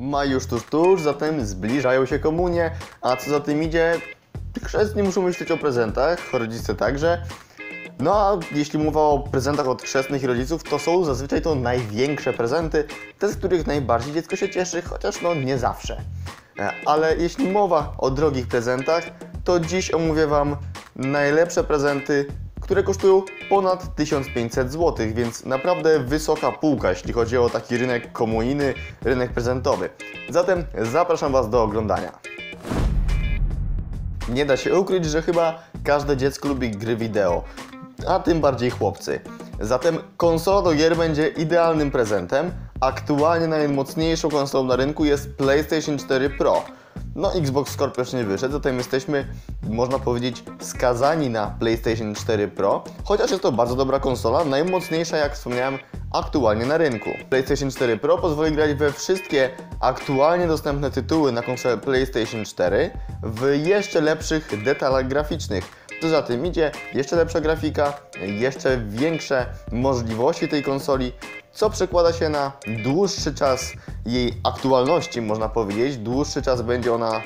Maj już tuż tuż, zatem zbliżają się komunie, a co za tym idzie, chrzestni muszą myśleć o prezentach, rodzice także. No a jeśli mowa o prezentach od chrzestnych i rodziców, to są zazwyczaj to największe prezenty, te z których najbardziej dziecko się cieszy, chociaż no nie zawsze. E, Ale jeśli mowa o drogich prezentach, to dziś omówię Wam najlepsze prezenty, które kosztują ponad 1500 zł, więc naprawdę wysoka półka, jeśli chodzi o taki rynek komuniny, rynek prezentowy. Zatem zapraszam Was do oglądania. Nie da się ukryć, że chyba każde dziecko lubi gry wideo, a tym bardziej chłopcy. Zatem konsola do gier będzie idealnym prezentem. Aktualnie najmocniejszą konsolą na rynku jest PlayStation 4 Pro. No, Xbox Scorpio jeszcze nie wyszedł, zatem jesteśmy, można powiedzieć, skazani na PlayStation 4 Pro, chociaż jest to bardzo dobra konsola, najmocniejsza, jak wspomniałem, aktualnie na rynku. PlayStation 4 Pro pozwoli grać we wszystkie aktualnie dostępne tytuły na konsolę PlayStation 4 w jeszcze lepszych detalach graficznych. Co za tym idzie, jeszcze lepsza grafika, jeszcze większe możliwości tej konsoli, co przekłada się na dłuższy czas jej aktualności, można powiedzieć. Dłuższy czas będzie ona e,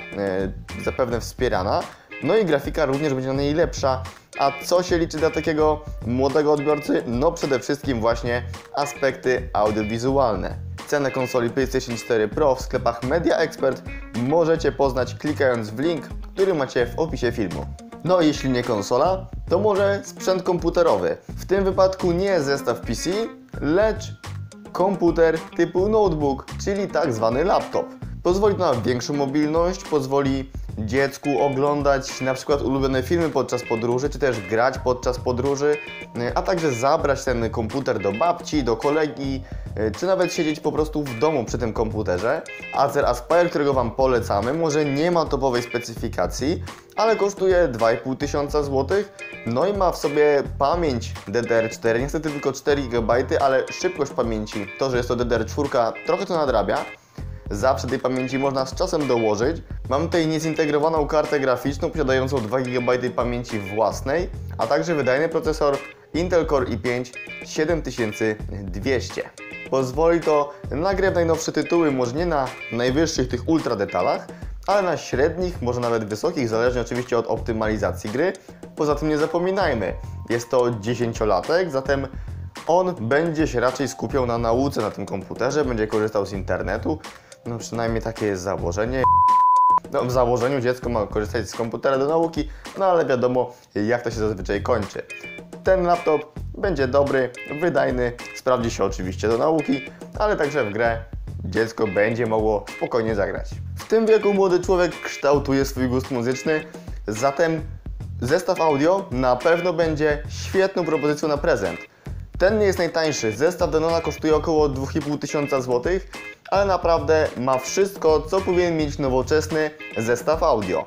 zapewne wspierana. No i grafika również będzie na niej lepsza. A co się liczy dla takiego młodego odbiorcy? No przede wszystkim właśnie aspekty audiowizualne. Cenę konsoli PlayStation 4 Pro w sklepach Media Expert możecie poznać klikając w link, który macie w opisie filmu. No jeśli nie konsola, to może sprzęt komputerowy. W tym wypadku nie zestaw PC, lecz komputer typu notebook, czyli tak zwany laptop. Pozwoli to na większą mobilność, pozwoli dziecku oglądać na przykład ulubione filmy podczas podróży, czy też grać podczas podróży, a także zabrać ten komputer do babci, do kolegi, czy nawet siedzieć po prostu w domu przy tym komputerze. Acer Aspire, którego Wam polecamy, może nie ma topowej specyfikacji, ale kosztuje 2,5 tysiąca złotych, no i ma w sobie pamięć DDR4, niestety tylko 4 GB, ale szybkość pamięci, to, że jest to DDR4, trochę to nadrabia. Zawsze tej pamięci można z czasem dołożyć. Mam tutaj niezintegrowaną kartę graficzną posiadającą 2 GB pamięci własnej, a także wydajny procesor Intel Core i5 7200. Pozwoli to na grę w najnowsze tytuły, może nie na najwyższych tych ultra detalach, ale na średnich, może nawet wysokich, zależnie oczywiście od optymalizacji gry. Poza tym nie zapominajmy, jest to 10-latek, zatem on będzie się raczej skupiał na nauce na tym komputerze, będzie korzystał z internetu, no przynajmniej takie jest założenie. No, w założeniu dziecko ma korzystać z komputera do nauki, no ale wiadomo jak to się zazwyczaj kończy. Ten laptop będzie dobry, wydajny, sprawdzi się oczywiście do nauki, ale także w grę dziecko będzie mogło spokojnie zagrać. W tym wieku młody człowiek kształtuje swój gust muzyczny, zatem zestaw audio na pewno będzie świetną propozycją na prezent. Ten nie jest najtańszy, zestaw Denona kosztuje około 2,5 tysiąca złotych, ale naprawdę ma wszystko, co powinien mieć nowoczesny zestaw audio.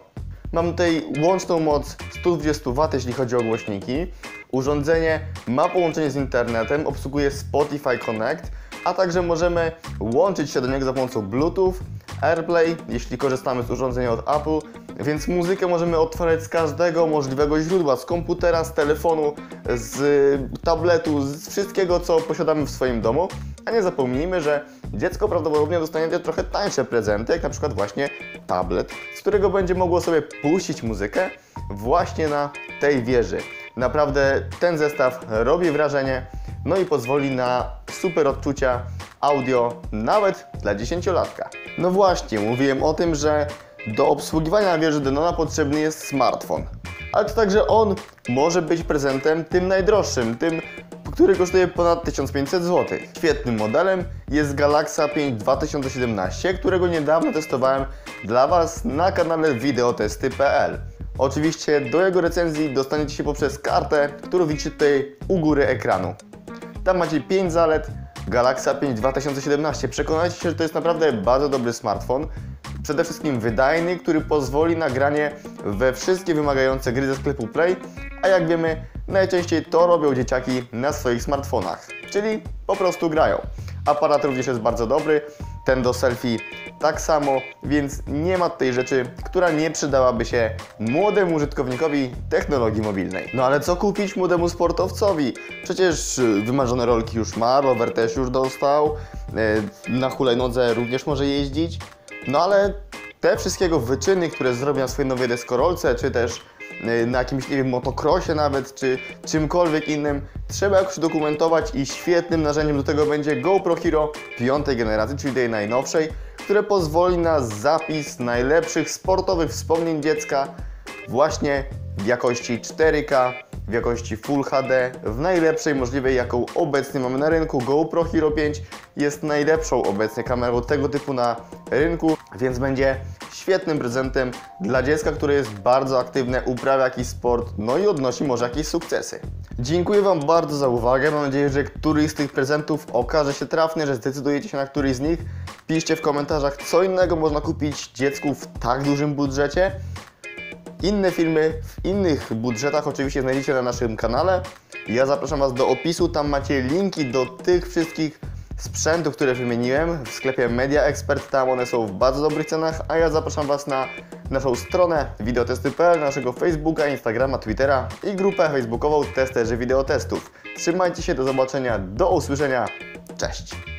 Mam tutaj łączną moc 120 W, jeśli chodzi o głośniki. Urządzenie ma połączenie z internetem, obsługuje Spotify Connect, a także możemy łączyć się do niego za pomocą Bluetooth, AirPlay, jeśli korzystamy z urządzenia od Apple, więc muzykę możemy odtwarzać z każdego możliwego źródła, z komputera, z telefonu, z tabletu, z wszystkiego, co posiadamy w swoim domu. A nie zapomnijmy, że dziecko prawdopodobnie dostanie trochę tańsze prezenty, jak na przykład właśnie tablet, z którego będzie mogło sobie puścić muzykę właśnie na tej wieży. Naprawdę ten zestaw robi wrażenie, no i pozwoli na super odczucia audio nawet dla dziesięciolatka. No właśnie, mówiłem o tym, że do obsługiwania wieży Denona potrzebny jest smartfon. Ale to także on może być prezentem tym najdroższym, tym, który kosztuje ponad 1500 zł. Świetnym modelem jest Galaxa 5 2017, którego niedawno testowałem dla Was na kanale videotesty.pl. Oczywiście do jego recenzji dostaniecie się poprzez kartę, którą widzicie tutaj u góry ekranu. Tam macie 5 zalet Galaxa 5 2017. Przekonajcie się, że to jest naprawdę bardzo dobry smartfon. Przede wszystkim wydajny, który pozwoli na granie we wszystkie wymagające gry ze sklepu Play, a jak wiemy, najczęściej to robią dzieciaki na swoich smartfonach, czyli po prostu grają. Aparat również jest bardzo dobry, ten do selfie tak samo, więc nie ma tej rzeczy, która nie przydałaby się młodemu użytkownikowi technologii mobilnej. No ale co kupić młodemu sportowcowi? Przecież y, wymarzone rolki już ma, rower też już dostał, y, na hulajnodze również może jeździć, no ale te wszystkiego wyczyny, które zrobi na swojej nowej deskorolce, czy też y, na jakimś, nie wiem, motocrossie nawet, czy czymkolwiek innym, trzeba jakoś dokumentować i świetnym narzędziem do tego będzie GoPro Hero piątej generacji, czyli tej najnowszej, które pozwoli na zapis najlepszych sportowych wspomnień dziecka właśnie w jakości 4K, w jakości Full HD, w najlepszej możliwej, jaką obecnie mamy na rynku. GoPro Hero 5 jest najlepszą obecnie kamerą tego typu na rynku, więc będzie świetnym prezentem dla dziecka, które jest bardzo aktywne, uprawia jakiś sport, no i odnosi może jakieś sukcesy. Dziękuję Wam bardzo za uwagę. Mam nadzieję, że któryś z tych prezentów okaże się trafny, że zdecydujecie się na któryś z nich. Piszcie w komentarzach, co innego można kupić dziecku w tak dużym budżecie. Inne filmy w innych budżetach oczywiście znajdziecie na naszym kanale. Ja zapraszam Was do opisu, tam macie linki do tych wszystkich sprzętów, które wymieniłem w sklepie Media Expert, tam one są w bardzo dobrych cenach, a ja zapraszam Was na naszą stronę videotesty.pl, naszego Facebooka, Instagrama, Twittera i grupę facebookową Testerzy Wideotestów. Trzymajcie się, do zobaczenia, do usłyszenia, cześć!